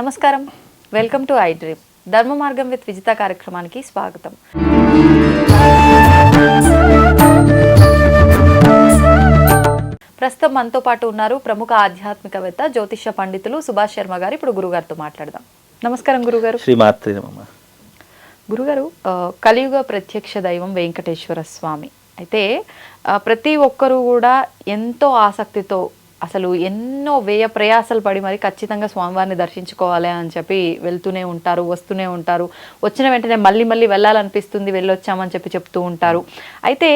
నమస్కారం. Welcome to I dream ధర్మ మార్గం విత్ విజిత కార్యక్రమానికి స్వాగతం. ప్రస్తుతం మనతో పాటు ఉన్నారు ప్రముఖ ఆధ్యాత్మికవేత్త జ్యోతిష్య పండితులు సుభాష్ శర్మ గారు. ఇప్పుడు గురుగారితో మాట్లాడదాం. నమస్కారం గురుగారు. శ్రీమాత్రి గురుగారు కలియుగ ప్రత్యక్ష దైవం వెంకటేశ్వర స్వామి. అయితే ప్రతి ఒక్కరూ కూడా ఎంతో ఆసక్తితో అసలు ఎన్నో వ్యయ ప్రయాసాలు పడి మరి ఖచ్చితంగా స్వామివారిని దర్శించుకోవాలి అని చెప్పి వెళ్తూనే ఉంటారు వస్తూనే ఉంటారు. వచ్చిన వెంటనే మళ్ళీ మళ్ళీ వెళ్ళాలనిపిస్తుంది వెళ్ళొచ్చామని చెప్పి చెప్తూ ఉంటారు. అయితే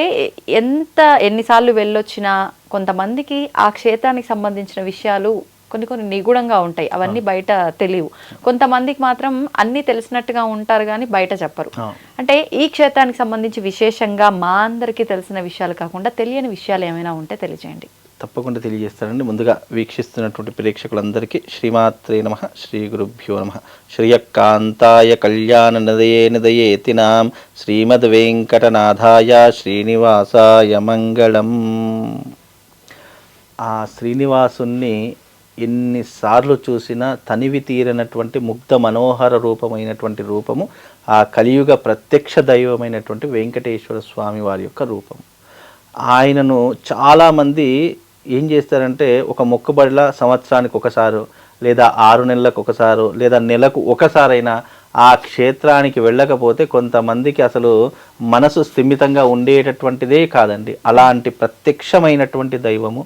ఎంత ఎన్నిసార్లు వెళ్ళొచ్చినా కొంతమందికి ఆ క్షేత్రానికి సంబంధించిన విషయాలు కొన్ని కొన్ని నిగూఢంగా ఉంటాయి. అవన్నీ బయట తెలియవు. కొంతమందికి మాత్రం అన్నీ తెలిసినట్టుగా ఉంటారు కానీ బయట చెప్పరు. అంటే ఈ క్షేత్రానికి సంబంధించి విశేషంగా మా అందరికీ తెలిసిన విషయాలు కాకుండా తెలియని విషయాలు ఏమైనా ఉంటే తెలియజేయండి. తప్పకుండా తెలియజేస్తారని ముందుగా వీక్షిస్తున్నటువంటి ప్రేక్షకులందరికీ శ్రీమాత్రే నమ శ్రీ గురుభ్యో నమ. శ్రియకాంతాయ కళ్యాణ నదయే నదయేతినాం శ్రీమద్ వెంకటనాథాయ శ్రీనివాసాయ మంగళం. ఆ శ్రీనివాసుని ఎన్నిసార్లు చూసినా తనివి తీరనటువంటి ముగ్ధ మనోహర రూపమైనటువంటి రూపము ఆ కలియుగ ప్రత్యక్ష దైవమైనటువంటి వెంకటేశ్వర స్వామి వారి యొక్క రూపం ఆయనను చాలామంది ఏం చేస్తారంటే ఒక మొక్కబడిల సంవత్సరానికి ఒకసారి లేదా ఆరు నెలలకు ఒకసారి లేదా నెలకు ఒకసారైనా ఆ క్షేత్రానికి వెళ్ళకపోతే కొంతమందికి అసలు మనసు స్థిమితంగా ఉండేటటువంటిదే కాదండి. అలాంటి ప్రత్యక్షమైనటువంటి దైవము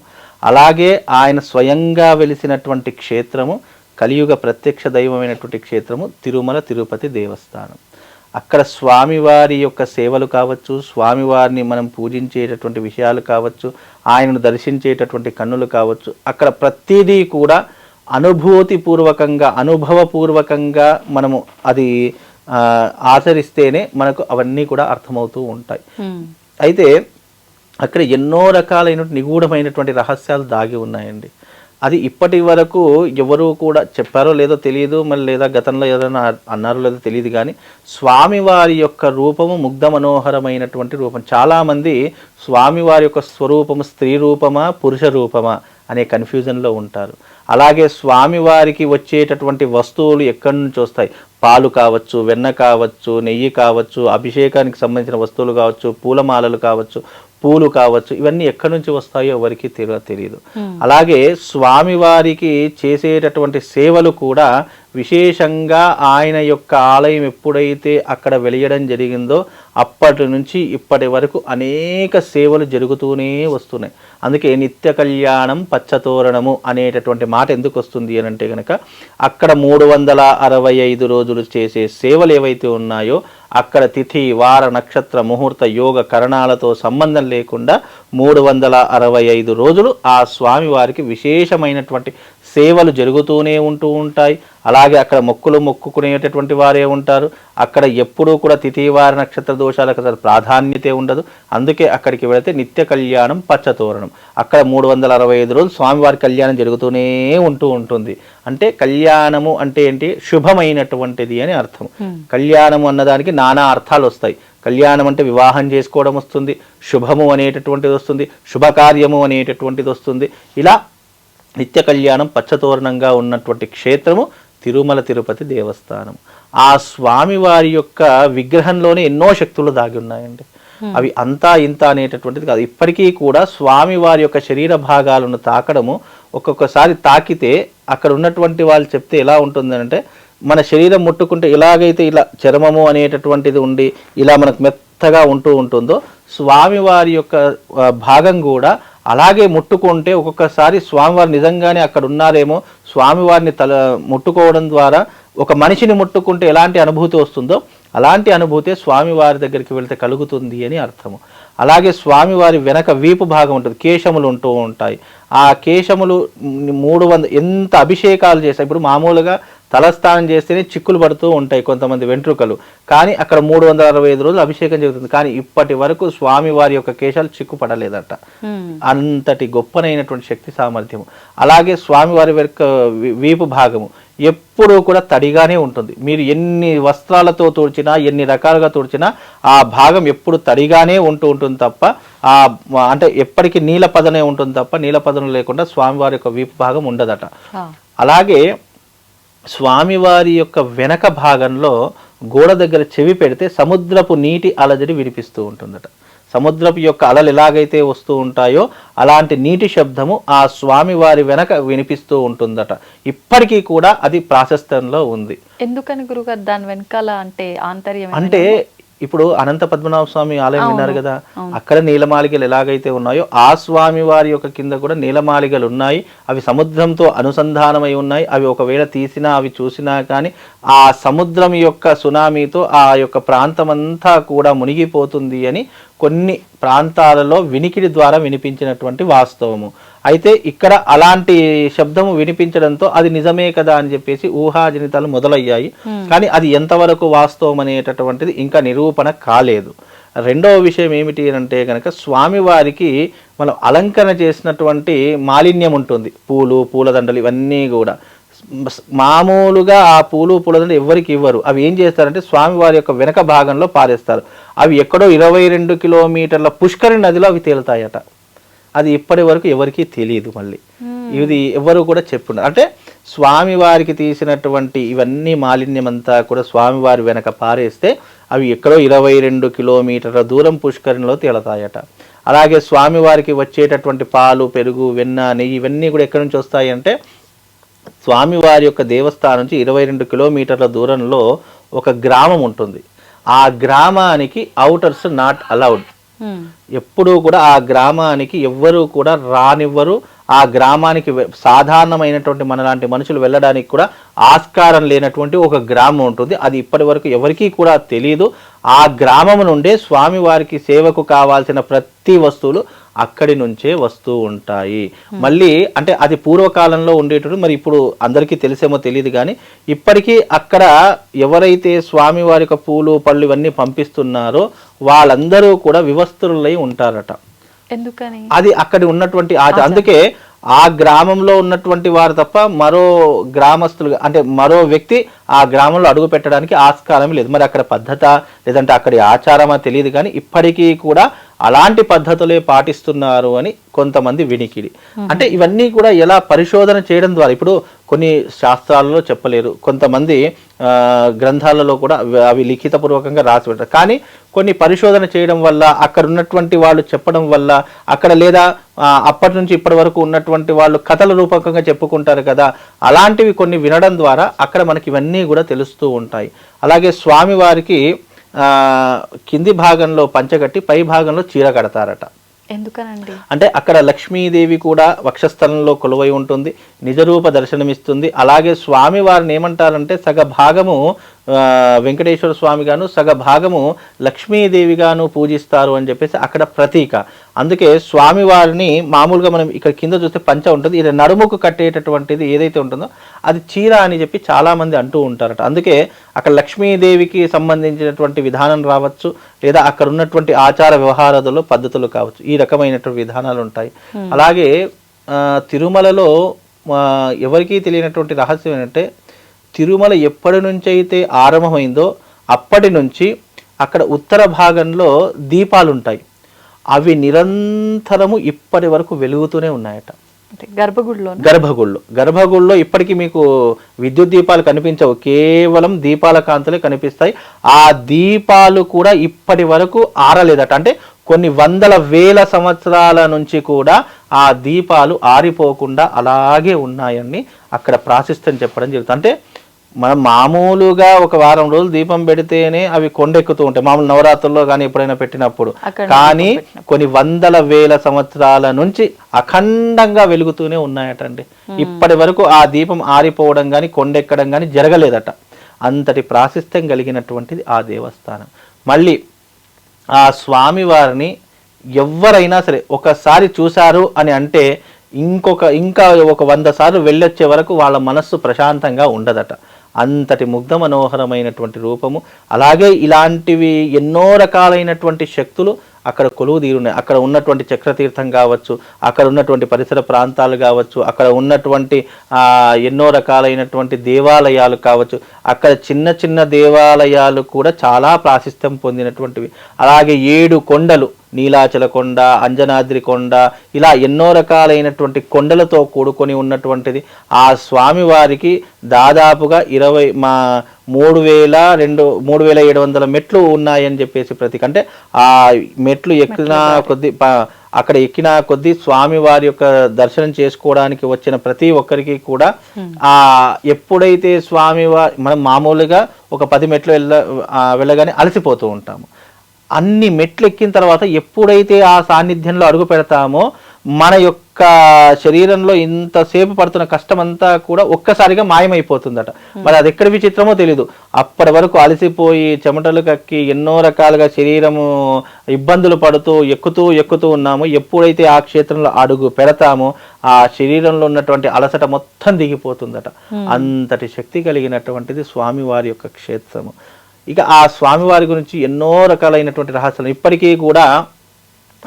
అలాగే ఆయన స్వయంగా వెలిసినటువంటి క్షేత్రము కలియుగ ప్రత్యక్ష దైవమైనటువంటి క్షేత్రము తిరుమల తిరుపతి దేవస్థానం. అక్కడ స్వామివారి యొక్క సేవలు కావచ్చు స్వామివారిని మనం పూజించేటటువంటి విషయాలు కావచ్చు ఆయనను దర్శించేటటువంటి కన్నులు కావచ్చు అక్కడ ప్రతిదీ కూడా అనుభూతిపూర్వకంగా అనుభవపూర్వకంగా మనము అది ఆచరిస్తేనే మనకు అవన్నీ కూడా అర్థమవుతూ ఉంటాయి. అయితే అక్కడ ఎన్నో రకాలైన నిగూఢమైనటువంటి రహస్యాలు దాగి ఉన్నాయండి. అది ఇప్పటి వరకు ఎవరు కూడా చెప్పారో లేదో తెలియదు మరి లేదా గతంలో ఏదైనా అన్నారో లేదో తెలియదు కానీ స్వామివారి యొక్క రూపము ముగ్ధ మనోహరమైనటువంటి రూపం. చాలామంది స్వామివారి యొక్క స్వరూపము స్త్రీ రూపమా పురుష రూపమా అనే కన్ఫ్యూజన్లో ఉంటారు. అలాగే స్వామివారికి వచ్చేటటువంటి వస్తువులు ఎక్కడి నుంచి వస్తాయి? పాలు కావచ్చు వెన్న కావచ్చు నెయ్యి కావచ్చు అభిషేకానికి సంబంధించిన వస్తువులు కావచ్చు పూలమాలలు కావచ్చు పూలు కావచ్చు ఇవన్నీ ఎక్కడి నుంచి వస్తాయో ఎవరికి తెలియ తెలియదు అలాగే స్వామివారికి చేసేటటువంటి సేవలు కూడా విశేషంగా ఆయన యొక్క ఆలయం ఎప్పుడైతే అక్కడ వెలియడం జరిగిందో అప్పటి నుంచి ఇప్పటి వరకు అనేక సేవలు జరుగుతూనే వస్తున్నాయి. అందుకే నిత్య కళ్యాణం పచ్చతోరణము అనేటటువంటి మాట ఎందుకు వస్తుంది అని అంటే కనుక అక్కడ మూడు వందల అరవై ఐదు రోజులు చేసే సేవలు ఏవైతే ఉన్నాయో అక్కడ తిథి వార నక్షత్ర ముహూర్త యోగ కరణాలతో సంబంధం లేకుండా మూడు వందల అరవై ఐదు రోజులు ఆ స్వామివారికి విశేషమైనటువంటి సేవలు జరుగుతూనే ఉంటూ ఉంటాయి. అలాగే అక్కడ మొక్కులు మొక్కుకునేటటువంటి వారే ఉంటారు. అక్కడ ఎప్పుడూ కూడా తిథివార నక్షత్ర దోషాలకు అసలు ప్రాధాన్యతే ఉండదు. అందుకే అక్కడికి వెళితే నిత్య కళ్యాణం పచ్చతోరణం. అక్కడ మూడు వందల అరవై ఐదు రోజులు స్వామివారి కళ్యాణం జరుగుతూనే ఉంటూ ఉంటుంది. అంటే కళ్యాణము అంటే ఏంటి? శుభమైనటువంటిది అని అర్థం. కళ్యాణము అన్నదానికి నానా అర్థాలు వస్తాయి. కళ్యాణం అంటే వివాహం చేసుకోవడం వస్తుంది. శుభము అనేటటువంటిది వస్తుంది. శుభకార్యము అనేటటువంటిది వస్తుంది. ఇలా నిత్య కళ్యాణం పచ్చతోరణంగా ఉన్నటువంటి క్షేత్రము తిరుమల తిరుపతి దేవస్థానం. ఆ స్వామివారి యొక్క విగ్రహంలోనే ఎన్నో శక్తులు దాగి ఉన్నాయండి. అవి అంతా ఇంత అనేటటువంటిది కాదు. ఇప్పటికీ కూడా స్వామివారి యొక్క శరీర భాగాలను తాకడము ఒక్కొక్కసారి తాకితే అక్కడ ఉన్నటువంటి వాళ్ళు చెప్తే ఎలా ఉంటుందంటే మన శరీరం ముట్టుకుంటే ఎలాగైతే ఇలా చర్మము అనేటటువంటిది ఉండి ఇలా మనకు మెత్తగా ఉంటూ ఉంటుందో స్వామివారి యొక్క భాగం కూడా అలాగే ముట్టుకుంటే ఒక్కొక్కసారి స్వామివారు నిజంగానే అక్కడ ఉన్నారేమో స్వామివారిని తల ముట్టుకోవడం ద్వారా ఒక మనిషిని ముట్టుకుంటే ఎలాంటి అనుభూతి వస్తుందో అలాంటి అనుభూతే స్వామివారి దగ్గరికి వెళ్తే కలుగుతుంది అని అర్థము. అలాగే స్వామివారి వెనక వీపు భాగం ఉంటుంది కేశములు ఉంటూ ఉంటాయి. ఆ కేశములు మూడు వంద ఎంత అభిషేకాలు చేస్తాయి ఇప్పుడు మామూలుగా తలస్నానం చేస్తేనే చిక్కులు పడుతూ ఉంటాయి కొంతమంది వెంట్రుకలు. కానీ అక్కడ మూడు వందల అరవై ఐదు రోజులు అభిషేకం జరుగుతుంది. కానీ ఇప్పటి వరకు స్వామి వారి యొక్క కేశాలు చిక్కు పడలేదట. అంతటి గొప్పనైనటువంటి శక్తి సామర్థ్యము. అలాగే స్వామివారి యొక్క వీ- వీపు భాగము ఎప్పుడూ కూడా తడిగానే ఉంటుంది. మీరు ఎన్ని వస్త్రాలతో తుడిచినా ఎన్ని రకాలుగా తుడిచినా ఆ భాగం ఎప్పుడు తడిగానే ఉంటూ ఉంటుంది తప్ప ఆ అంటే ఎప్పటికీ నీల పదనే ఉంటుంది తప్ప నీల పదనం లేకుండా స్వామివారి యొక్క వీపు భాగం ఉండదట. అలాగే స్వామివారి యొక్క వెనక భాగంలో గోడ దగ్గర చెవి పెడితే సముద్రపు నీటి అలజడి వినిపిస్తూ ఉంటుందట. సముద్రపు యొక్క అలలు ఎలాగైతే వస్తూ ఉంటాయో అలాంటి నీటి శబ్దము ఆ స్వామివారి వెనక వినిపిస్తూ ఉంటుందట. ఇప్పటికీ కూడా అది ప్రాశస్తంలో ఉంది. ఎందుకని గురుగారు? దాని వెనకాల అంటే ఆంతర్యం అంటే ఇప్పుడు అనంత పద్మనాభ స్వామి ఆలయం విన్నారు కదా అక్కడ నీలమాలిగలు ఎలాగైతే ఉన్నాయో ఆ స్వామి వారి యొక్క కింద కూడా నీలమాలిగలు ఉన్నాయి. అవి సముద్రంతో అనుసంధానమై ఉన్నాయి. అవి ఒకవేళ తీసినా అవి చూసినా కానీ ఆ సముద్రం యొక్క సునామీతో ఆ యొక్క ప్రాంతం అంతా కూడా మునిగిపోతుంది అని కొన్ని ప్రాంతాలలో వినికిడి ద్వారా వినిపించినటువంటి వాస్తవము. అయితే ఇక్కడ అలాంటి శబ్దము వినిపించడంతో అది నిజమే కదా అని చెప్పేసి ఊహాజనితాలు మొదలయ్యాయి. కానీ అది ఎంతవరకు వాస్తవం అనేటటువంటిది ఇంకా నిరూపణ కాలేదు. రెండవ విషయం ఏమిటి అంటే కనుక స్వామివారికి మనం అలంకరణ చేసినటువంటి మాలిన్యం ఉంటుంది. పూలు పూలదండలు ఇవన్నీ కూడా. మామూలుగా ఆ పూలు పూలదండ ఎవరికి ఇవ్వరు. అవి ఏం చేస్తారంటే స్వామివారి యొక్క వెనక భాగంలో పారేస్తారు. అవి ఎక్కడో ఇరవై రెండు కిలోమీటర్ల పుష్కరి నదిలో అవి తేలుతాయట. అది ఇప్పటి వరకు ఎవరికీ తెలియదు మళ్ళీ. ఇది ఎవరు కూడా చెప్పుండరు. అంటే స్వామివారికి తీసినటువంటి ఇవన్నీ మాలిన్యం అంతా కూడా స్వామివారి వెనక పారేస్తే అవి ఎక్కడో ఇరవై రెండు కిలోమీటర్ల దూరం పుష్కరిణిలో తేలతాయట. అలాగే స్వామివారికి వచ్చేటటువంటి పాలు పెరుగు వెన్న నెయ్యి ఇవన్నీ కూడా ఎక్కడి నుంచి వస్తాయి అంటే స్వామివారి యొక్క దేవస్థానం నుంచి ఇరవై రెండు కిలోమీటర్ల దూరంలో ఒక గ్రామం ఉంటుంది. ఆ గ్రామానికి అవుటర్స్ నాట్ అలౌడ్. Hmm. ఎప్పుడూ కూడా ఆ గ్రామానికి ఎవ్వరూ కూడా రానివ్వరు. ఆ గ్రామానికి సాధారణమైనటువంటి మనలాంటి మనుషులు వెళ్ళడానికి కూడా ఆస్కారం లేనటువంటి ఒక గ్రామం ఉంటుంది. అది ఇప్పటి వరకు ఎవరికీ కూడా తెలియదు ఆ గ్రామం నుండే స్వామివారికి సేవకు కావాల్సిన ప్రతి వస్తువులు అక్కడి నుంచే వస్తూ ఉంటాయి. మళ్ళీ అంటే అది పూర్వకాలంలో ఉండేటప్పుడు మరి ఇప్పుడు అందరికీ తెలిసేమో తెలియదు కానీ ఇప్పటికీ అక్కడ ఎవరైతే స్వామివారి యొక్క పూలు పళ్ళు ఇవన్నీ పంపిస్తున్నారో వాళ్ళందరూ కూడా వివస్త్రులై ఉంటారట. ఎందుకని? అది అక్కడ ఉన్నటువంటి అందుకే ఆ గ్రామంలో ఉన్నటువంటి వారు తప్ప మరో గ్రామస్తులు అంటే మరో వ్యక్తి ఆ గ్రామంలో అడుగు పెట్టడానికి ఆస్కారం లేదు. మరి అక్కడ పద్ధత లేదంటే అక్కడి ఆచారమా తెలియదు కానీ ఇప్పటికీ కూడా అలాంటి పద్ధతులే పాటిస్తున్నారు అని కొంతమంది వినికిడి. అంటే ఇవన్నీ కూడా ఎలా పరిశోధన చేయడం ద్వారా ఇప్పుడు కొన్ని శాస్త్రాలలో చెప్పలేరు. కొంతమంది గ్రంథాలలో కూడా అవి- లిఖితపూర్వకంగా రాసి పెట్టారు కానీ కొన్ని పరిశోధన చేయడం వల్ల అక్కడ ఉన్నటువంటి వాళ్ళు చెప్పడం వల్ల అక్కడ లేదా అప్పటి నుంచి ఇప్పటి వరకు ఉన్నటువంటి వాళ్ళు కథల రూపకంగా చెప్పుకుంటారు కదా అలాంటివి కొన్ని వినడం ద్వారా అక్కడ మనకి ఇవన్నీ కూడా తెలుస్తూ ఉంటాయి. అలాగే స్వామివారికి కింది భాగంలో పంచగట్టి పై భాగంలో చీర కడతారట. ఎందుకనండి? అంటే అక్కడ లక్ష్మీదేవి కూడా వక్షస్థలంలో కొలువై ఉంటుంది నిజరూప దర్శనమిస్తుంది. అలాగే స్వామి వారిని ఏమంటారంటే సగ భాగము వెంకటేశ్వర స్వామి గాను సగ భాగము లక్ష్మీదేవి గాను పూజిస్తారు అని చెప్పేసి అక్కడ ప్రతీక. అందుకే స్వామి వారిని మామూలుగా మనం ఇక్కడ కింద చూస్తే పంచ ఉంటుంది. ఇది నడుముకు కట్టేటటువంటిది ఏదైతే ఉంటుందో అది చీర అని చెప్పి చాలా మంది అంటూ ఉంటారట. అందుకే అక్కడ లక్ష్మీదేవికి సంబంధించినటువంటి విధానం రావచ్చు లేదా అక్కడ ఉన్నటువంటి ఆచార వ్యవహారాలు పద్ధతులు కావచ్చు. ఈ రకమైనటువంటి విధానాలు ఉంటాయి. అలాగే తిరుమలలో ఎవరికీ తెలియనటువంటి రహస్యం ఏంటంటే తిరుమల ఎప్పటి నుంచి అయితే ఆరంభమైందో అప్పటి నుంచి అక్కడ ఉత్తర భాగంలో దీపాలు ఉంటాయి అవి నిరంతరము ఇప్పటి వరకు వెలుగుతూనే ఉన్నాయట. గర్భగుడిలో గర్భగుడిలో గర్భగుడిలో ఇప్పటికీ మీకు విద్యుత్ దీపాలు కనిపించవు. కేవలం దీపాల కాంతులే కనిపిస్తాయి. ఆ దీపాలు కూడా ఇప్పటి వరకు ఆరలేదట. అంటే కొన్ని వందల వేల సంవత్సరాల నుంచి కూడా ఆ దీపాలు ఆరిపోకుండా అలాగే ఉన్నాయని అక్కడ ప్రాశిస్తం చెప్పడం జరుగుతుంది. అంటే మనం మామూలుగా ఒక వారం రోజులు దీపం పెడితేనే అవి కొండెక్కుతూ ఉంటాయి. మామూలు నవరాత్రుల్లో కానీ ఎప్పుడైనా పెట్టినప్పుడు. కానీ కొన్ని వందల వేల సంవత్సరాల నుంచి అఖండంగా వెలుగుతూనే ఉన్నాయటండి. ఇప్పటి వరకు ఆ దీపం ఆరిపోవడం కానీ కొండెక్కడం కానీ జరగలేదట. అంతటి ప్రాశస్త్యం కలిగినటువంటిది ఆ దేవస్థానం. మళ్ళీ ఆ స్వామి వారిని ఎవరైనా సరే ఒకసారి చూశారు అని అంటే ఇంకొక ఇంకా ఒక వంద సార్లు వెళ్ళొచ్చే వరకు వాళ్ళ మనస్సు ప్రశాంతంగా ఉండదట. అంతటి ముగ్ధ మనోహరమైనటువంటి రూపము. అలాగే ఇలాంటివి ఎన్నో రకాలైనటువంటి శక్తులు అక్కడ కొలువు తీరున్నాయి. అక్కడ ఉన్నటువంటి చక్రతీర్థం కావచ్చు అక్కడ ఉన్నటువంటి పరిసర ప్రాంతాలు కావచ్చు అక్కడ ఉన్నటువంటి ఎన్నో రకాలైనటువంటి దేవాలయాలు కావచ్చు. అక్కడ చిన్న చిన్న దేవాలయాలు కూడా చాలా ప్రాశస్త్యం పొందినటువంటివి. అలాగే ఏడు కొండలు నీలాచల కొండ అంజనాద్రి కొండ ఇలా ఎన్నో రకాలైనటువంటి కొండలతో కూడుకొని ఉన్నటువంటిది. ఆ స్వామివారికి దాదాపుగా ఇరవై మా మూడు వేల రెండు మూడు వేల ఏడు వందల మెట్లు ఉన్నాయని చెప్పేసి ప్రతి అంటే ఆ మెట్లు ఎక్కిన కొద్ది అక్కడ ఎక్కిన కొద్దీ స్వామి వారి యొక్క దర్శనం చేసుకోవడానికి వచ్చిన ప్రతి ఒక్కరికి కూడా ఆ ఎప్పుడైతే స్వామి మనం మామూలుగా ఒక పది మెట్లు వెళ్ళ వెళ్ళగానే అలసిపోతూ ఉంటాము. అన్ని మెట్లు ఎక్కిన తర్వాత ఎప్పుడైతే ఆ సాన్నిధ్యంలో అడుగు పెడతామో మన యొక్క శరీరంలో ఇంతసేపు పడుతున్న కష్టం అంతా కూడా ఒక్కసారిగా మాయమైపోతుందట. మరి అది ఎక్కడ విచిత్రమో తెలీదు. అప్పటి వరకు అలసిపోయి చెమటలు కక్కి ఎన్నో రకాలుగా శరీరము ఇబ్బందులు పడుతూ ఎక్కుతూ ఎక్కుతూ ఉన్నాము. ఎప్పుడైతే ఆ క్షేత్రంలో అడుగు పెడతామో ఆ శరీరంలో ఉన్నటువంటి అలసట మొత్తం దిగిపోతుందట. అంతటి శక్తి కలిగినటువంటిది స్వామివారి యొక్క క్షేత్రము. ఇక ఆ స్వామివారి గురించి ఎన్నో రకాలైనటువంటి రహస్యాలు. ఇప్పటికీ కూడా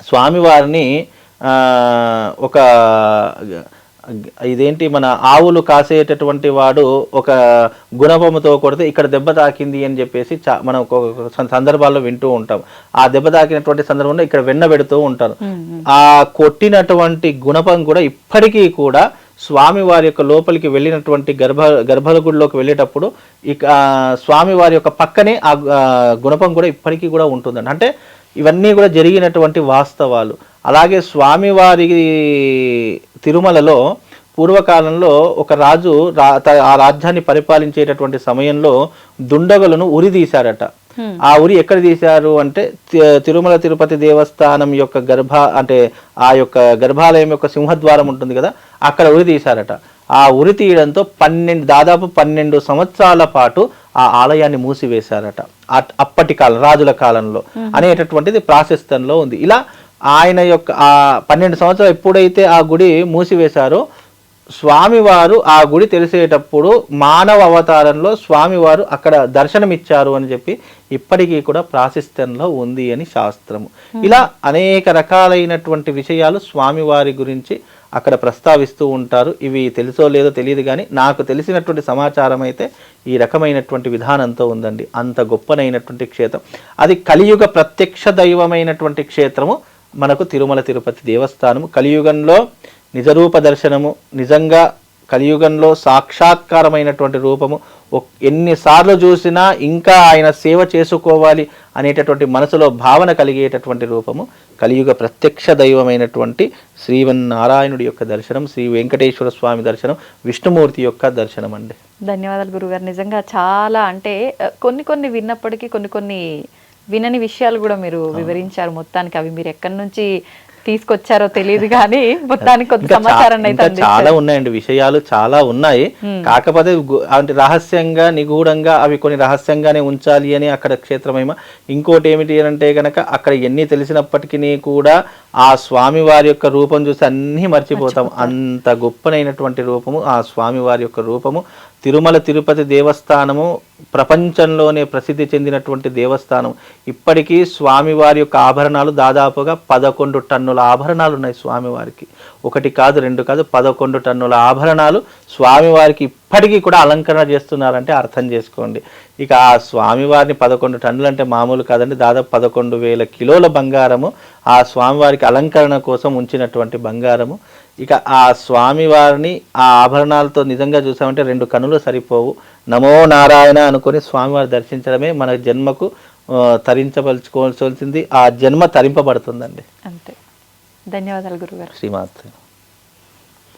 స్వామివారిని ఒక ఇదేంటి మన ఆవులు కాసేటటువంటి వాడు ఒక గుణపముతో కొడితే ఇక్కడ దెబ్బ తాకింది అని చెప్పేసి చా మనం సందర్భాల్లో వింటూ ఉంటాం. ఆ దెబ్బ తాకినటువంటి సందర్భంలో ఇక్కడ వెన్న పెడుతూ ఉంటారు. ఆ కొట్టినటువంటి గుణపం కూడా ఇప్పటికీ కూడా స్వామి వారి యొక్క లోపలికి వెళ్ళినటువంటి గర్భ గర్భగుడిలోకి వెళ్ళేటప్పుడు ఇక స్వామి వారి యొక్క పక్కనే ఆ గుణపం కూడా ఇప్పటికీ కూడా ఉంటుందండి. అంటే ఇవన్నీ కూడా జరిగినటువంటి వాస్తవాలు. అలాగే స్వామివారి తిరుమలలో పూర్వకాలంలో ఒక రాజు రా ఆ రాజ్యాన్ని పరిపాలించేటటువంటి సమయంలో దుండగులను ఉరిదీశారట ఆ ఉరి ఎక్కడ తీశారు అంటే తిరుమల తిరుపతి దేవస్థానం యొక్క గర్భ అంటే ఆ యొక్క గర్భాలయం యొక్క సింహద్వారం ఉంటుంది కదా అక్కడ ఉరి తీశారట. ఆ ఉరి తీయడంతో పన్నెండు దాదాపు పన్నెండు సంవత్సరాల పాటు ఆ ఆలయాన్ని మూసివేశారట. అప్పటి కాలం రాజుల కాలంలో. అనేటటువంటిది ప్రాశస్తంలో ఉంది. ఇలా ఆయన యొక్క ఆ పన్నెండు సంవత్సరాలు ఎప్పుడైతే ఆ గుడి మూసివేశారో స్వామివారు ఆ గుడి తెలిసేటప్పుడు మానవ అవతారంలో స్వామివారు అక్కడ దర్శనమిచ్చారు అని చెప్పి ఇప్పటికీ కూడా ప్రాశస్త్యంలో ఉంది అని శాస్త్రము. ఇలా అనేక రకాలైనటువంటి విషయాలు స్వామివారి గురించి అక్కడ ప్రస్తావిస్తూ ఉంటారు. ఇవి తెలుసో లేదో తెలియదు కానీ నాకు తెలిసినటువంటి సమాచారం అయితే ఈ రకమైనటువంటి విధానంతో ఉందండి. అంత గొప్పనైనటువంటి క్షేత్రం. అది కలియుగ ప్రత్యక్ష దైవమైనటువంటి క్షేత్రము. మనకు తిరుమల తిరుపతి దేవస్థానము. కలియుగంలో నిజరూప దర్శనము నిజంగా కలియుగంలో సాక్షాత్కారమైనటువంటి రూపము ఎన్నిసార్లు చూసినా ఇంకా ఆయన సేవ చేసుకోవాలి అనేటటువంటి మనసులో భావన కలిగేటటువంటి రూపము కలియుగ ప్రత్యక్ష దైవమైనటువంటి శ్రీవన్నారాయణుడి యొక్క దర్శనం శ్రీ వెంకటేశ్వర స్వామి దర్శనం విష్ణుమూర్తి యొక్క దర్శనం అండి ధన్యవాదాలు గురుగారు. నిజంగా చాలా అంటే కొన్ని కొన్ని విన్నప్పటికీ కొన్ని కొన్ని వినని విషయాలు కూడా మీరు వివరించారు. మొత్తానికి అవి మీరు ఎక్కడి నుంచి తీసుకొచ్చారో తెలియదు కానీ మొత్తానికి కొంత సమాచారాన్ని అయితే. చాలా ఉన్నాయండి విషయాలు చాలా ఉన్నాయి. కాకపోతే అంటే రహస్యంగా నిగూఢంగా అవి కొన్ని రహస్యంగానే ఉంచాలి అని అక్కడ క్షేత్రమేమ ఇంకోటి ఏమిటి అని అంటే గనక అక్కడ ఎన్ని తెలిసినప్పటికీ కూడా ఆ స్వామి వారి యొక్క రూపం చూసి అన్నీ మర్చిపోతాం. అంత గొప్పనైనటువంటి రూపము ఆ స్వామి వారి యొక్క రూపము. తిరుమల తిరుపతి దేవస్థానము ప్రపంచంలోనే ప్రసిద్ధి చెందినటువంటి దేవస్థానం. ఇప్పటికీ స్వామివారి యొక్క ఆభరణాలు దాదాపుగా పదకొండు టన్నుల ఆభరణాలు ఉన్నాయి స్వామివారికి. ఒకటి కాదు రెండు కాదు పదకొండు టన్నుల ఆభరణాలు స్వామివారికి ఇప్పటికీ కూడా అలంకరణ చేస్తున్నారంటే అర్థం చేసుకోండి. ఇక ఆ స్వామివారిని పదకొండు టన్నులు అంటే మామూలు కాదండి. దాదాపు పదకొండు వేల కిలోల బంగారము ఆ స్వామివారికి అలంకరణ కోసం ఉంచినటువంటి బంగారము. ఇక ఆ స్వామివారిని ఆ ఆభరణాలతో నిజంగా చూసామంటే రెండు కనులు సరిపోవు. నమో నారాయణ అనుకొని స్వామివారి దర్శించడమే మన జన్మకు ఆ, తరించవలచుకోవాల్సింది ఆ జన్మ తరింపబడుతుందండి. అంతే. ధన్యవాదాలు గురుగారు. శ్రీమాత